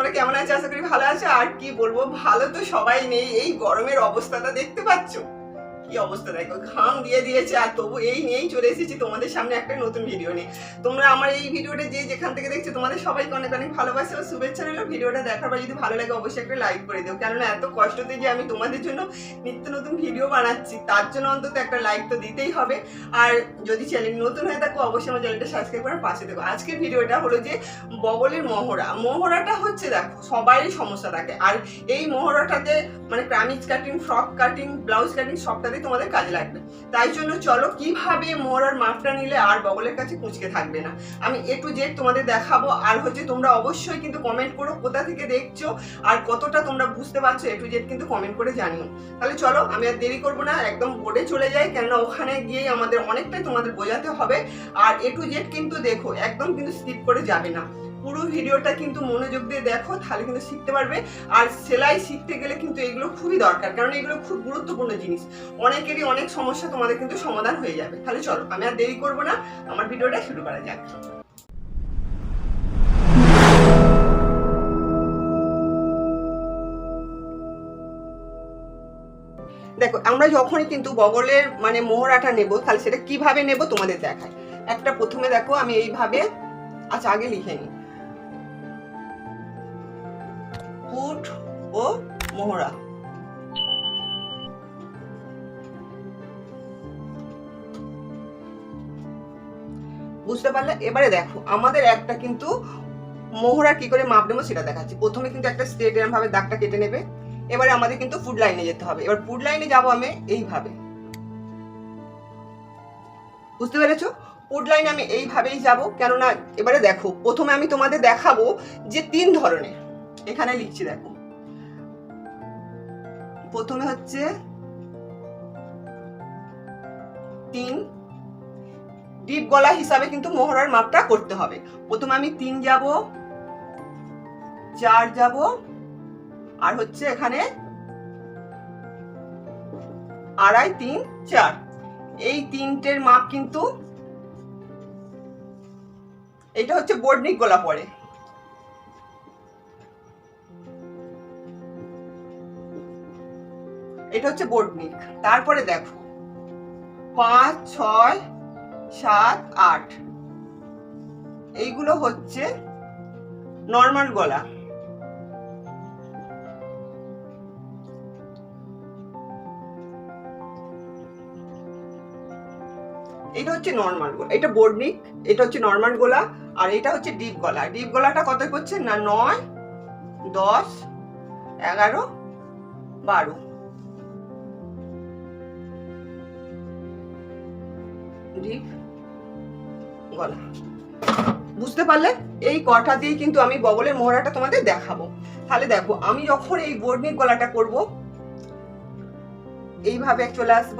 তোমরা কেমন আছো? আশা করি ভালো আছো। আর কি বলব? ভালো তো সবাই নেই। এই গরমের অবস্থাটা দেখতে পাচ্ছ? কি অবস্থা? দেখো, ঘাম দিয়ে দিয়েছে, আর তবু এই নিয়েই চলে এসেছি তোমাদের সামনে একটা নতুন ভিডিও নিয়ে। তোমরা আমার এই ভিডিওটা যে যেখান থেকে দেখছ, তোমাদের সবাইকে অনেক অনেক ভালোবাসা ও শুভেচ্ছা রইল। ভিডিওটা দেখার পর যদি ভালো লাগে, অবশ্যই একটা লাইক করে দিও। কেননা এত কষ্টতে যে আমি তোমাদের জন্য নিত্য নতুন ভিডিও বানাচ্ছি, তার জন্য অন্তত একটা লাইক তো দিতেই হবে। আর যদি চ্যানেল নতুন হয়ে থাকো, অবশ্যই আমার চ্যানেলটা সাবস্ক্রাইব করে পাশে দেবো আজকের ভিডিওটা হলো যে বগলের মহড়া। মহড়াটা হচ্ছে, দেখো, সবারই সমস্যা থাকে। আর এই মহড়াটাতে মানে kameez cutting frock cutting blouse cutting সবটাতেই তোমাদের কাজে লাগবে। তাই জন্য চলো কীভাবে মোর আর মাপটা নিলে আর বগলের কাছে কুচকে থাকবে না। আমি এ টু জেড তোমাদের দেখাবো। আর হচ্ছে তোমরা অবশ্যই কিন্তু কমেন্ট করো কোথা থেকে দেখছ আর কতটা তোমরা বুঝতে পারছ এ টু জেড কিন্তু কমেন্ট করে জানিও। তাহলে চলো আমি আর দেরি করব না, একদম বোর্ডে চলে যাই, কেননা ওখানে গিয়ে আমাদের অনেকটাই তোমাদের বোঝাতে হবে। আর এ টু জেড কিন্তু দেখো, একদম কিন্তু স্কিপ করে যাবে না। পুরো ভিডিওটা কিন্তু মনোযোগ দিয়ে দেখো, তাহলে কিন্তু শিখতে পারবে। আর সেলাই শিখতে গেলে কিন্তু এগুলো খুবই দরকার, কারণ এগুলো খুব গুরুত্বপূর্ণ জিনিস। অনেকেরই অনেক সমস্যা তোমাদের কিন্তু সমাধান হয়ে যাবে। তাহলে চলো, আমি আর দেরি করব না, আমার ভিডিওটা শুরু করা যাক। দেখো, আমরা যখনই কিন্তু বগলের মানে মোহরাটা নেব, তাহলে সেটা কীভাবে নেব তোমাদের দেখায় একটা প্রথমে দেখো, আমি এইভাবে আচ্ছা আগে লিখে নিই। ও মোহরা। বুঝতে পারলে? এবারে দেখো, আমাদের একটা কিন্তু মোহরা কি করে মাপ নেব সেটা দেখাচ্ছি। প্রথমে কিন্তু একটা স্ট্রেট ভাবে দাগটা কেটে নেবে। এবারে আমাদের কিন্তু ফুড লাইনে যেতে হবে। এবার ফুড লাইনে যাব আমি এইভাবে। বুঝতে পেরেছ? ফুড লাইনে আমি এইভাবেই যাব। কেননা, এবারে দেখো, প্রথমে আমি তোমাদের দেখাবো যে তিন ধরনের। এখানে লিখছি, দেখো। প্রথমে হচ্ছে তিন ডিপ গলা হিসাবে কিন্তু মোহরার মাপটা করতে হবে। প্রথমে আমি তিন যাব, চার যাব, আর হচ্ছে এখানে আড়াই, তিন, চার। এই তিনটের মাপ কিন্তু এটা হচ্ছে বোর্ডনিক গলা পড়ে এটা হচ্ছে বোর্ডনিক তারপরে দেখো, পাঁচ, ছয়, সাত, আট। এইগুলো হচ্ছে নর্মাল গলা। এটা হচ্ছে নর্মাল গলা। এটা বোর্ডনিক এটা হচ্ছে নর্মাল গলা, আর এটা হচ্ছে ডিপ গলা। ডিপ গলাটা কত করছে? না, নয়, দশ, এগারো, বারো। ডিপ গলা বুঝতে পারলে? এই কটা দিয়ে কিন্তু আমি বগলের মোহরাটা তোমাদের দেখাবো। তাহলে দেখো, আমি যখন এই বোর্ডনিক গলাটা করব, এইভাবে চলে আসব।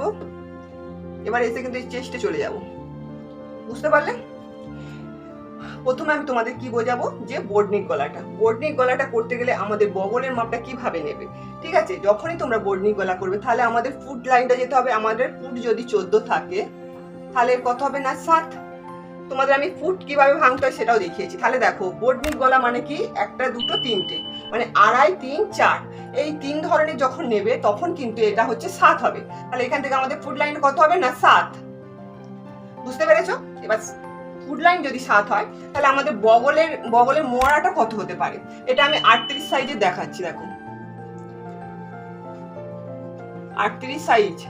এবার এসে কিন্তু এই চেস্টে চলে যাব। বুঝতে পারলে? প্রথমে আমি তোমাদের কি বোঝাবো? যে বোর্ডনিক গলাটা। বোর্ডনিক গলাটা করতে গেলে আমাদের বগলের মাপটা কীভাবে নেবে? ঠিক আছে? যখনই তোমরা বোর্ডনিক গলা করবে, তাহলে আমাদের ফুট লাইনটা যেতে হবে। আমাদের ফুট যদি চোদ্দ থাকে তাহলে কত হবে না, সাত। তোমাদের আমি ফুট কীভাবে ভাঙতে হয় সেটাও দেখিয়েছি। তাহলে দেখো বোর্ডনিক গলা মানে কি? একটা, দুটো, তিনটে। মানে আড়াই, তিন, চার। এই তিন ধরনের যখন নেবে, তখন কিন্তু এটা হচ্ছে সাত হবে। তাহলে এখান থেকে আমাদের ফুড লাইন কত হবে না? সাত। বুঝতে পেরেছ? এবার ফুড লাইন যদি সাত হয়, তাহলে আমাদের বগলের বগলের মোড়াটা কত হতে পারে? এটা আমি আটত্রিশ সাইজে দেখাচ্ছি, দেখো। আটত্রিশ সাইজ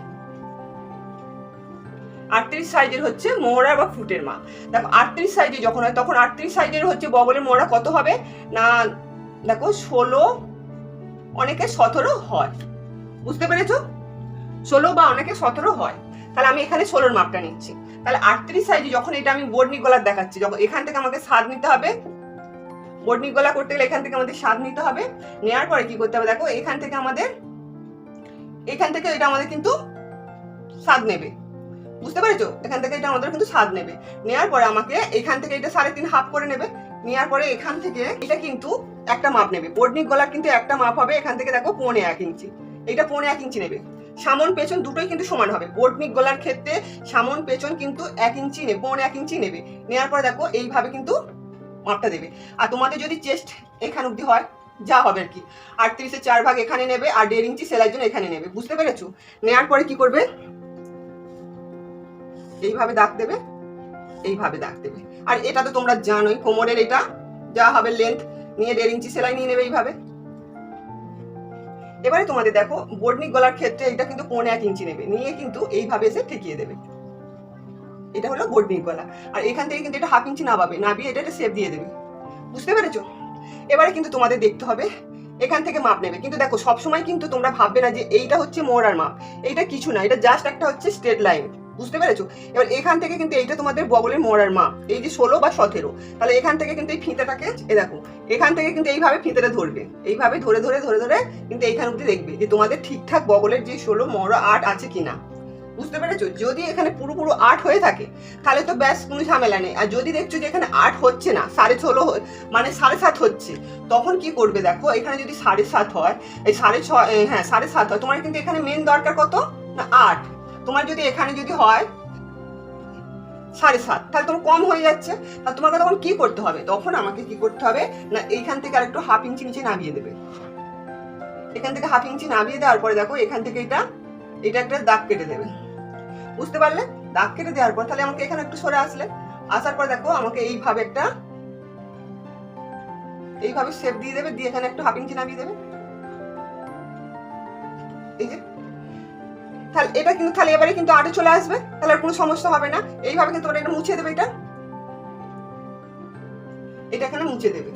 আটত্রিশ সাইজের হচ্ছে মোড়া বা ফুটের মা দেখো, আটত্রিশ সাইজে যখন হয়, তখন আটত্রিশ সাইজের হচ্ছে বগলের মোড়া কত হবে? না, দেখো, ষোলো, অনেকে সতেরো হয়। বুঝতে পেরেছ? ষোলো বা অনেকে সতেরো হয়। তাহলে আমি এখানে ষোলোর মাপটা নিচ্ছি। তাহলে আটত্রিশ সাইজে যখন এটা আমি বর্ণি গলার দেখাচ্ছি, যখন এখান থেকে আমাকে স্বাদ নিতে হবে বর্ণি গলা করতে গেলে এখান থেকে আমাদের স্বাদ নিতে হবে। নেওয়ার পরে কি করতে হবে? দেখো, এখান থেকে আমাদের, এখান থেকে এটা আমাদের কিন্তু স্বাদ নেবে। বুঝতে পেরেছ? এখান থেকে এটা আমাদের কিন্তু স্বাদ নেবে। নেওয়ার পরে আমাকে এখান থেকে এটা সাড়ে তিন হাফ করে নেবে। নেওয়ার পরে এখান থেকে এটা কিন্তু একটা মাপ নেবে। বোর্ডনিক গলার কিন্তু একটা মাপ হবে। এখান থেকে দেখো পৌনে এক ইঞ্চি। এটা পৌনে এক ইঞ্চি নেবে। সামন, পেছন দুটোই কিন্তু সমান হবে। বোর্ডনিক গলার ক্ষেত্রে সামন, পেছন কিন্তু এক ইঞ্চি নেবে পৌনে এক ইঞ্চি নেবে। নেওয়ার পরে দেখো এইভাবে কিন্তু মাপটা দেবে। আর তোমাদের যদি চেস্ট এখান অবধি হয়, যা হবে আর কি। আটত্রিশের চার ভাগ এখানে নেবে আর দেড় ইঞ্চি সেলাইয়ের জন্য এখানে নেবে। বুঝতে পেরেছ? নেওয়ার পরে কি করবে? এইভাবে দাগ দেবে, এইভাবে দাগ দেবে। আর এটা তো তোমরা জানোই, কোমরের এটা যা হবে লেন্থ নিয়ে দেড় ইঞ্চি সেলাই নিয়ে নেবে এইভাবে। এবারে তোমাদের দেখো বোর্ডনিক গলার ক্ষেত্রে এটা কিন্তু পৌনে এক ইঞ্চি নেবে, নিয়ে কিন্তু এইভাবে এসে ঠেকিয়ে দেবে। এটা হলো বোর্ডনিক গলা। আর এখান থেকে কিন্তু এটা হাফ ইঞ্চি নামাবে নাবিয়ে এটা একটা শেপ দিয়ে দেবে। বুঝতে পেরেছ? এবারে কিন্তু তোমাদের দেখতে হবে, এখান থেকে মাপ নেবে। কিন্তু দেখো, সবসময় কিন্তু তোমরা ভাববে না যে এইটা হচ্ছে মোড়ার মাপ, এইটা কিছু না, এটা জাস্ট একটা হচ্ছে স্ট্রেট লাইন বুঝতে পেরেছ? এবার এখান থেকে কিন্তু এইটা তোমাদের বগলের মোড়ার মাপ এই যে ষোলো বা সতেরো, তাহলে এখান থেকে কিন্তু এই ফিতেটাকে, এ দেখো, এখান থেকে কিন্তু এইভাবে ফিতেটা ধরবে। এইভাবে ধরে ধরে ধরে ধরে কিন্তু এইখান অব্দি দেখবে যে তোমাদের ঠিকঠাক বগলের যে ষোলো, মোড়া, আট আছে কিনা। বুঝতে পেরেছ? যদি এখানে পুরো পুরো আট হয়ে থাকে, তাহলে তো ব্যাস কোনো ঝামেলা নেই। আর যদি দেখছ যে এখানে আট হচ্ছে না, সাড়ে ষোলো মানে সাড়ে সাত হচ্ছে, তখন কি করবে দেখো? এখানে যদি সাড়ে সাত হয়, এই সাড়ে ছয় হ্যাঁ সাড়ে সাত হয়, তোমার কিন্তু এখানে মেন দরকার কত? না, আট। তোমার যদি এখানে যদি হয়, সাড়ে সাত, তাহলে তোমার কম হয়ে যাচ্ছে। তাহলে তোমাকে তখন কি করতে হবে? তখন আমাকে কি করতে হবে? না, এইখান থেকে আরেকটু হাফ ইঞ্চি নিচে নামিয়ে দেবে। এখান থেকে হাফ ইঞ্চি নামিয়ে দেওয়ার পরে দেখো, এখান থেকে এটা এটা একটা দাগ কেটে দেবে। বুঝতে পারলে? দাগ কেটে দেওয়ার পর তাহলে আমাকে এখানে একটু সরে আসলে। আসার পর দেখো, আমাকে এইভাবে একটা, এইভাবে শেপ দিয়ে দেবে, দিয়ে এখানে একটু হাফ ইঞ্চি নামিয়ে দেবে। এই যে তাহলে এটা কিন্তু তাহলে এবারে কিন্তু আটে চলে আসবে। তাহলে আর কোনো সমস্যা হবে না। এইভাবে কিন্তু ওরা এটা মুছে দেবে এটা। এটা এখানে মুছে দেবে।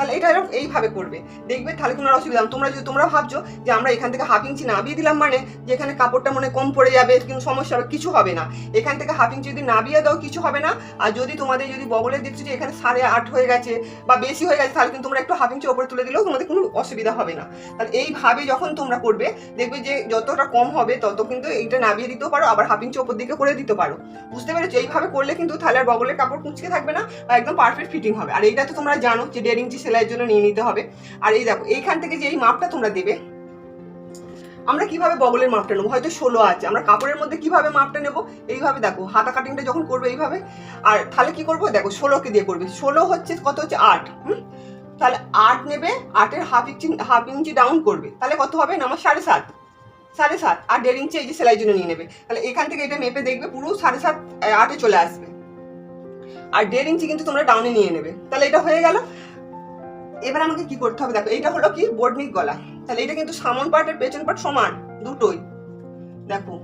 তাহলে এটা এরকম এইভাবে করবে। দেখবে তাহলে কোনো অসুবিধা তোমরা যদি তোমরা ভাবছ যে আমরা এখান থেকে হাফ ইঞ্চি নাবিয়ে দিলাম মানে যে এখানে কাপড়টা মনে কম পড়ে যাবে কিন্তু সমস্যা হবে, কিছু হবে না। এখান থেকে হাফ ইঞ্চি যদি নাবিয়ে দাও, কিছু হবে না। আর যদি তোমাদের যদি বগলের দেখছ যে এখানে সাড়ে আট হয়ে গেছে বা বেশি হয়ে গেছে, তাহলে কিন্তু তোমরা একটু হাফ ইঞ্চি ওপরে তুলে দিলেও তোমাদের কোনো অসুবিধা হবে না। তাহলে এইভাবে যখন তোমরা করবে, দেখবে যে যতটা কম হবে, তত কিন্তু এইটা নাবিয়ে দিতেও পারো, আবার হাফ ইঞ্চি ওপর দিকে করে দিতে পারো। বুঝতে পেরেছ? এইভাবে করলে কিন্তু আর বগলের কাপড় কুচকে থাকবে না বা একদম পারফেক্ট ফিটিং হবে। আর এইটা তো তোমরা জানো যে দেড় ইঞ্চি সেলাইয়ের জন্য নিয়ে নিতে হবে। আর এই দেখো, এইখান থেকে যে এই মাপটা তোমরা দেবে, আমরা কীভাবে বগলের মাপটা নেব? হয়তো ষোলো আছে। আমরা কাপড়ের মধ্যে কীভাবে মাপটা নেব? এইভাবে দেখো, হাতা কাটিংটা যখন করবে এইভাবে। আর তাহলে কি করব? দেখো, ষোলোকে দিয়ে করবে। ষোলো হচ্ছে কত? হচ্ছে আট। হুম? তাহলে আট নেবে, আটের half inch half inch down করবে। তাহলে কত হবে? না আমার সাড়ে সাত। সাড়ে সাত। আর দেড় ইঞ্চি এই যে সেলাই জন্য নিয়ে নেবে। তাহলে এখান থেকে এটা মেপে দেখবে, পুরো সাড়ে সাত আটে চলে আসবে। আর দেড় ইঞ্চি কিন্তু তোমরা ডাউনে নিয়ে নেবে। তাহলে এটা হয়ে গেল। এবার আমাকে কি করতে হবে? দেখো এটা হলো কি? বোর্ডনিক গলা। তাহলে এটা কিন্তু সামন পার্ট আর পেছন পার্ট সমান, দুটোই। দেখো।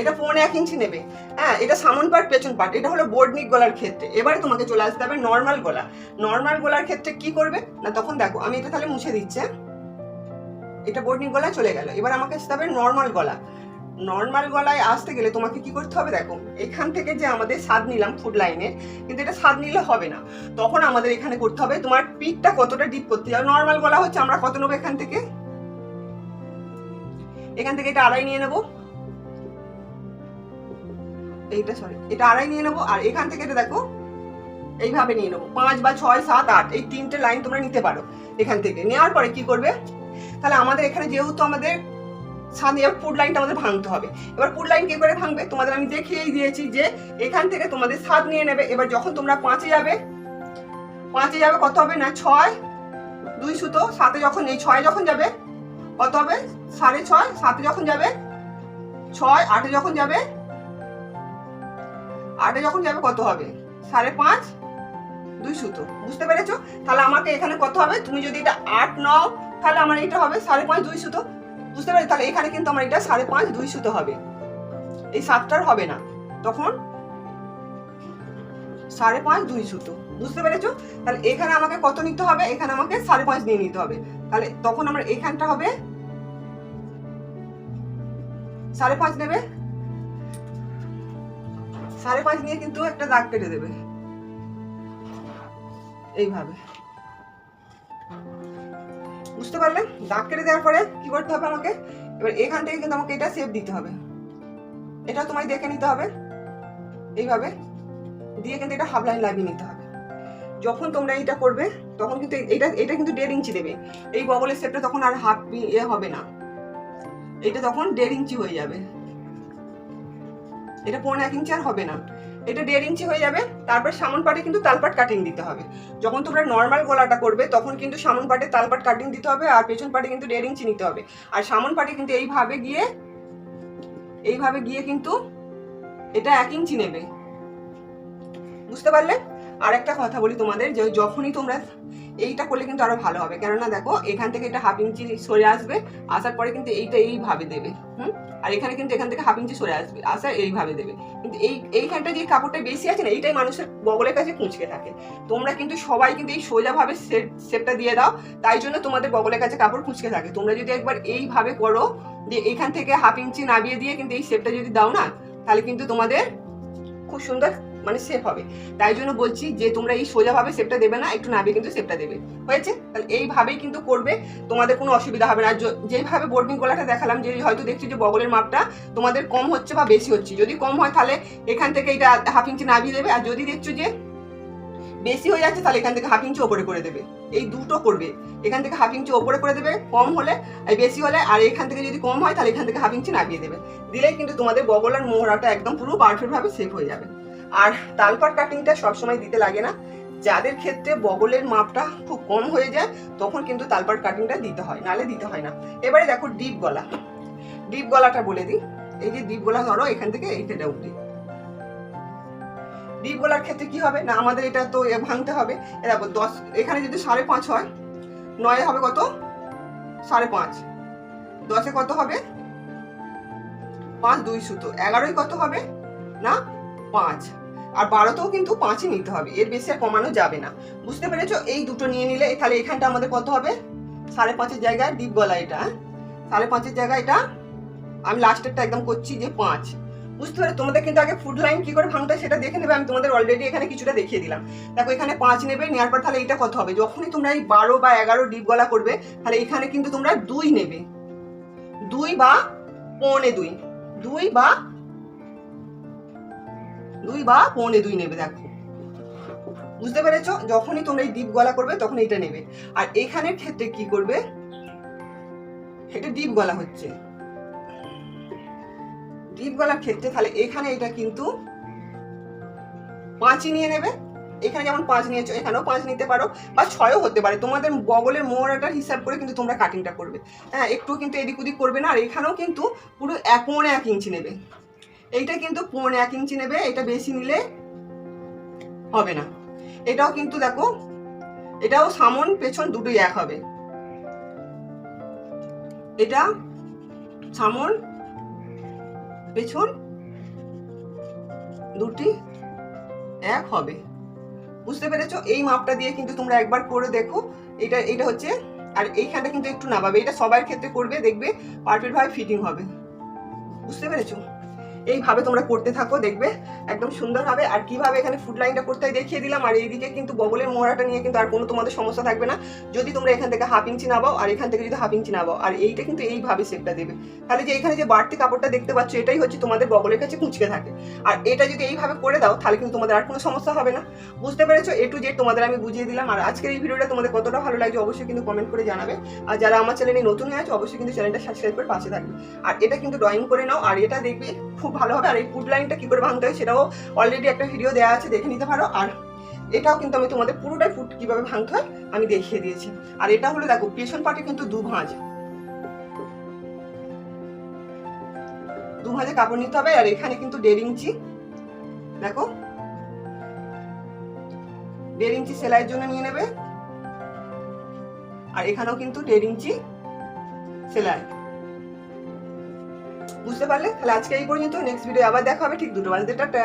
এটা পৌনে এক ইঞ্চি নেবে। হ্যাঁ এটা সামন পার্ট পেছন পার্ট এটা হলো বোর্ডনিক গলার ক্ষেত্রে। এবারে তোমাকে চলে আসতে হবে নর্মাল গলা। নর্মাল গলার ক্ষেত্রে কি করবে? না, তখন দেখো, আমি এটা তাহলে মুছে দিচ্ছি হ্যাঁ? এটা বোর্ডনিক গলা চলে গেল। এবার আমাকে আসতে হবে নর্মাল গলা। নর্মাল গলায় আসতে গেলে তোমাকে কি করতে হবে দেখো, এখান থেকে যে আমাদের স্বাদ নিলাম ফুড লাইনে কিন্তু এটা স্বাদ নিলে হবে না। তখন আমাদের এখানে করতে হবে তোমার পিকটা কতটা ডিপ করতে হবে। নর্মাল গলা হচ্ছে আমরা কত নেব এখান থেকে? এখান থেকে এটা আড়াই নিয়ে নেব। এইটা সরি এটা আড়াই নিয়ে নেব। আর এখান থেকে এটা দেখো, এইভাবে নিয়ে নেব। পাঁচ বা ছয়, সাত, আট, এই তিনটে লাইন তোমরা নিতে পারো এখান থেকে। নেওয়ার পরে কি করবে? তাহলে আমাদের এখানে যেহেতু আমাদের সামনে এবার ফুড লাইনটা আমাদের ভাঙতে হবে। এবার ফুড লাইন কি করে ভাঙবে? তোমাদের আমি দেখিয়েই দিয়েছি যে এখান থেকে তোমাদের সাত নিয়ে নেবে। এবার যখন তোমরা পাঁচে যাবে পাঁচে যাবে কত হবে না? ছয়। দুই সুতো, সাতে যখন এই ছয় যখন যাবে, কত হবে? সাড়ে ছয়, সাতে যখন যাবে, ছয়, আটে যখন যাবে, আটে যখন যাবে কত হবে? সাড়ে পাঁচ, দুই সুতো। বুঝতে পেরেছ? তাহলে আমাকে এখানে কত হবে? তুমি যদি এটা আট নাও, তাহলে আমার এটা হবে সাড়ে পাঁচ, দুই সুতো। বুঝতে পারি তাহলে এখানে কিন্তু আমার এটা সাড়ে পাঁচ, দুই সুতো হবে। এই সাতটার হবে না। তখন সাড়ে পাঁচ, দুই সুতো। বুঝতে পেরেছ? তাহলে এখানে আমাকে কত নিতে হবে? এখানে আমাকে সাড়ে পাঁচ নিয়ে নিতে হবে। তাহলে তখন আমার এখানটা হবে সাড়ে পাঁচ নেবে। সাড়ে পাঁচ নিয়ে কিন্তু একটা দাগ কেটে দেবে। এইভাবে। বুঝতে পারলে? দাগ কেটে দেওয়ার পরে কি করতে হবে আমাকে? এবার এখান থেকে কিন্তু আমাকে এটা শেপ দিতে হবে। এটা তোমায় দেখে নিতে হবে। এইভাবে দিয়ে কিন্তু এটা হাফ লাইন লাগিয়ে নিতে হবে। যখন তোমরা এটা করবে, তখন কিন্তু এটা এটা কিন্তু দেড় ইঞ্চি দেবে। এই বগলের শেপটা তখন আর হাফ ইয়ে হবে না। এটা তখন দেড় ইঞ্চি হয়ে যাবে। এটা পৌনে এক ইঞ্চি আর হবে না। এটা দেড় ইঞ্চি হয়ে যাবে, তারপর সামন পাটে কিন্তু তালপাট কাটিং দিতে হবে। যখন তোমরা নর্মাল গলাটা করবে, তখন কিন্তু সামন পাটে তালপাট কাটিং দিতে হবে আর পেছন পাটে কিন্তু দেড় ইঞ্চি নিতে হবে। আর সামন পাটে কিন্তু এইভাবে গিয়ে এইভাবে গিয়ে কিন্তু এটা এক ইঞ্চি নেবে। বুঝতে পারলে? আর একটা কথা বলি তোমাদের, যে যখনই তোমরা এইটা করলে কিন্তু আরও ভালো হবে। কেননা দেখো, এখান থেকে এটা হাফ ইঞ্চি সরে আসবে, আসার পরে কিন্তু এইটা এইভাবে দেবে। হুম? আর এখানে কিন্তু এখান থেকে হাফ ইঞ্চি সরে আসবে আসা এইভাবে দেবে। কিন্তু এই এইখানটা যে কাপড়টা বেশি আছে না, এইটাই মানুষের বগলের কাছে কুঁচকে থাকে। তোমরা কিন্তু সবাই কিন্তু এই সোজাভাবে শেপটা দিয়ে দাও, তাই জন্য তোমাদের বগলের কাছে কাপড় কুঁচকে থাকে। তোমরা যদি একবার এইভাবে করো, যে এখান থেকে হাফ ইঞ্চি নামিয়ে দিয়ে কিন্তু এই শেপটা যদি দাও না, তাহলে কিন্তু তোমাদের খুব সুন্দর মানে শেপ হবে। তাই জন্য বলছি যে তোমরা এই সোজাভাবে শেপটা দেবে না, একটু নামিয়ে কিন্তু শেপটা দেবে। হয়েছে? তাহলে এইভাবেই কিন্তু করবে, তোমাদের কোনো অসুবিধা হবে না। আর যেভাবে বোর্ডিং গলাটা দেখালাম, যে হয়তো দেখছি যে বগলের মাপটা তোমাদের কম হচ্ছে বা বেশি হচ্ছে। যদি কম হয় তাহলে এখান থেকে এটা হাফ ইঞ্চি নামিয়ে দেবে। আর যদি দেখছ যে বেশি হয়ে যাচ্ছে, তাহলে এখান থেকে হাফ ইঞ্চি ওপরে করে দেবে। এই দুটো করবে। এখান থেকে হাফ ইঞ্চি ওপরে করে দেবে, কম হলে, আর বেশি হলে, আর এখান থেকে যদি কম হয়, তাহলে এখান থেকে হাফ ইঞ্চি নামিয়ে দেবে। দিলে কিন্তু তোমাদের বগল আর মোহরাটা একদম পুরো পারফেক্ট ভাবে সেভ হয়ে যাবে। আর তালপাট কাটিংটা সবসময় দিতে লাগে না। যাদের ক্ষেত্রে বগলের মাপটা খুব কম হয়ে যায়, তখন কিন্তু তালপাট কাটিংটা দিতে হয় নালে দিতে হয় না। এবারে দেখো ডিপ গলা। ডিপ গলাটা বলে দিই। এই যে ডিপ গলা ধরো, এখান থেকে এইটা অবধি। ডিপ গলার ক্ষেত্রে কি হবে? না, আমাদের এটা তো ভাঙতে হবে। দেখো, দশ, এখানে যদি সাড়ে পাঁচ হয়, নয় হবে কত? সাড়ে পাঁচ। দশে কত হবে? পাঁচ দুই সুতো। এগারোই কত হবে? না, পাঁচ। আর বারোতেও কিন্তু পাঁচই নিতে হবে। এর বেশি আর কমানো যাবে না। বুঝতে পেরেছ? এই দুটো নিয়ে নিলে তাহলে এখানটা আমাদের কত হবে? সাড়ে পাঁচের জায়গায় ডিপ গলা এটা হ্যাঁ? সাড়ে পাঁচের জায়গায় এটা। আমি লাস্টেরটা একদম করছি যে পাঁচ। বুঝতে পারো তোমাদের কিন্তু আগে ফুড লাইন কি করে ভাঙতে সেটা দেখে নেবে। আমি তোমাদের অলরেডি এখানে কিছুটা দেখিয়ে দিলাম। দেখো, এখানে পাঁচ নেবে নেওয়ার পর তাহলে এটা কত হবে? যখনই তোমরা এই বারো বা এগারো ডিপ গলা করবে, তাহলে এখানে কিন্তু তোমরা দুই নেবে। দুই বা পৌনে দুই। দুই বা দুই বা পৌনে দুই নেবে, দেখো। বুঝতে পেরেছ? যখনই তোমরা এই ডিপ গলা করবে, তখন এটা নেবে। আর এখানের ক্ষেত্রে কি করবে? এটা ডিপ গলা হচ্ছে। ডিপ গলার ক্ষেত্রে তাহলে এখানে এটা কিন্তু পাঁচই নিয়ে নেবে। এখানে যেমন পাঁচ নিয়েছো, এখানেও পাঁচ নিতে পারো বা ছয়ও হতে পারে। তোমাদের বগলের মোহরাটার হিসাব করে কিন্তু তোমরা কাটিংটা করবে। হ্যাঁ একটু কিন্তু এদিক ওদিক করবে না। আর এখানেও কিন্তু পুরো এক পৌনে এক ইঞ্চি নেবে। এইটা কিন্তু পৌনে এক ইঞ্চি নেবে, এটা বেশি নিলে হবে না। এটাও কিন্তু দেখো, এটাও সামন পেছন দুটোই এক হবে। এটা সামন, পেছন দুটি এক হবে। বুঝতে পেরেছ? এই মাপটা দিয়ে কিন্তু তোমরা একবার করে দেখো। এটা এটা হচ্ছে, আর এইখানটা কিন্তু একটু নামাবে। এটা সবার ক্ষেত্রে করবে, দেখবে পারফেক্ট ভাবে ফিটিং হবে। বুঝতে পেরেছ? এইভাবে তোমরা করতে থাকো, দেখবে? একদম সুন্দর আর কীভাবে এখানে ফুড লাইনটা করতে হয় দেখিয়ে দিলাম। আর এইদিকে কিন্তু বগলের মোড়াটা নিয়ে কিন্তু আর কোনো তোমাদের সমস্যা থাকবে না। যদি তোমরা এখান থেকে হাফ ইঞ্চি নাবাও, আর এখান থেকে যদি হাফ ইঞ্চি নাবাও, আর এইটা কিন্তু এইভাবে শেপটা দেবে। তাহলে যে এখানে যে বাড়তি কাপড়টা দেখতে পাচ্ছ, এটাই হচ্ছে তোমাদের বগলের কাছে কুঁচকে থাকে। আর এটা যদি এইভাবে করে দাও, তাহলে কিন্তু তোমাদের আর কোনো সমস্যা হবে না। বুঝতে পেরেছ? এ টু জেড তোমাদের আমি বুঝিয়ে দিলাম। আর আজকের এই ভিডিওটা তোমাদের কতটা ভালো লাগছে, অবশ্যই কিন্তু কমেন্ট করে জানাবে। আর যারা আমার চ্যানেলে নতুন আছে, অবশ্যই কিন্তু চ্যানেলটা সাবস্ক্রাইব করে পাশে থাকবে। আর এটা কিন্তু ড্রয়িং করে নাও। আর এটা দেখবে খুব ভালো হবে। আর এই ফুড লাইনটা কি করে ভাঙতে হয় সেটাও অলরেডি একটা ভিডিও দেওয়া আছে, দেখে নিতে পারো। আর এটাও কিন্তু আমি তোমাদের পুরোটাই ফুট কীভাবে ভাঙতে হয়, আমি দেখিয়ে দিয়েছি। আর এটা হলো দেখো পেছন পাটে কিন্তু দু ভাঁজ। দু ভাঁজে কাপড় নিতে হবে, আর এখানে কিন্তু দেড় ইঞ্চি, দেখো। দেড় ইঞ্চি সেলাইয়ের জন্য নিয়ে নেবে। আর এখানেও কিন্তু দেড় ইঞ্চি সেলাই। বুঝতে পারলে? তাহলে আজকে এই পর্যন্ত নেক্সট ভিডিও আবার দেখা হবে, ঠিক দুটো বাজতে টাটা